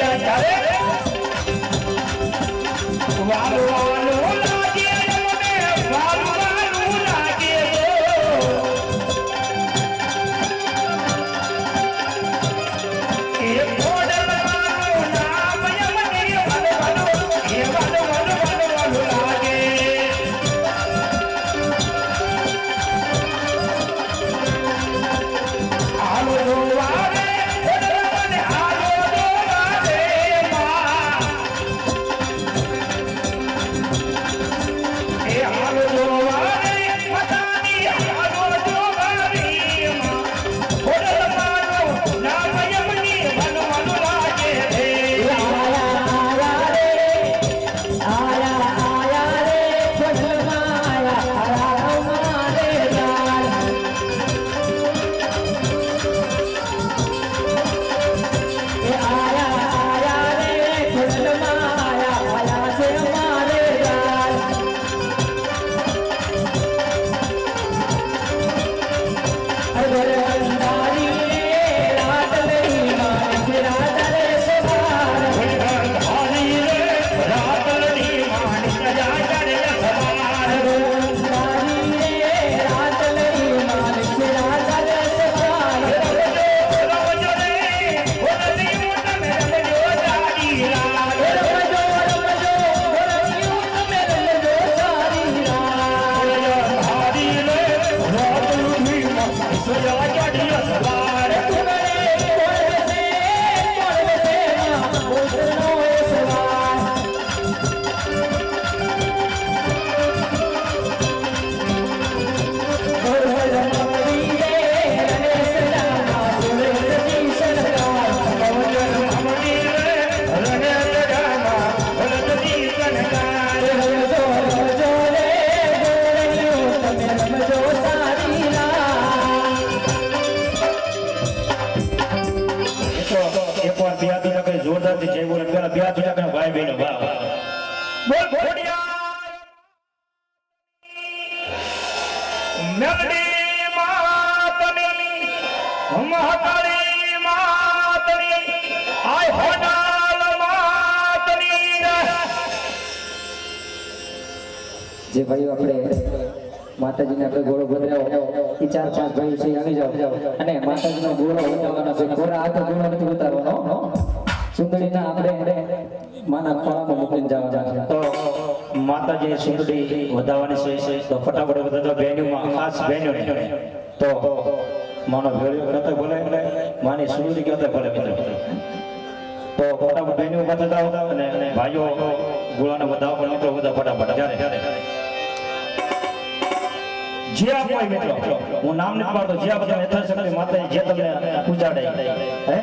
கதையா માણિક જા જોરદારથી જય બોલે. પેલા બે ઊંચા ભાઈ બહેનો વાહ વાહ બોલ ઘોડિયા મેલડી માતની મહાકાળી માતની આય હોનાલ માતની જે ભાઈઓ આપણે માતાજીને આપણે ગોળો બંધાવો એ ચાર પાંચ ભાઈઓ છે આવી જાઓ. અને માતાજીનો ગોળો ઉતારવાનો છે. ગોળા હાથે ગોળો નથી ઉતારવાનો. સુંદરીના આપણે માના ખોળામાં મૂકીને જવાના તો માતાજીની સુંદરી વધાવવાની છે તો ફટાફટ બધા બહેનોમાં ખાસ બહેનો તો માનો ભેળ્યો કહેતા એટલે માની સુંદરી કહેતા બોલે મિત્રો. તો ફટાફટ બહેનો જાઓ અને ભાઈઓ ગુલાને વધાવો પણ મિત્રો બધા ફટાફટ. જ્યારે જે આપો મિત્રો. હું નામ નથી પાડતો, જે બધા યથાશક્તિ માતાજી જે તમને પૂજાડે. હે?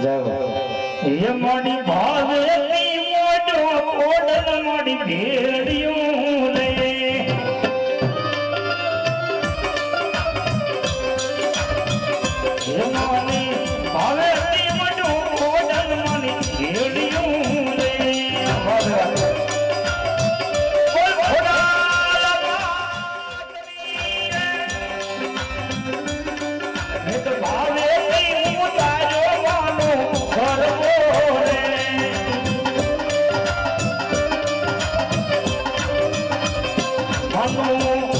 જય મોડી ભાવેલી મોઢો કોડલ મોડી ભેડિયું રે માનો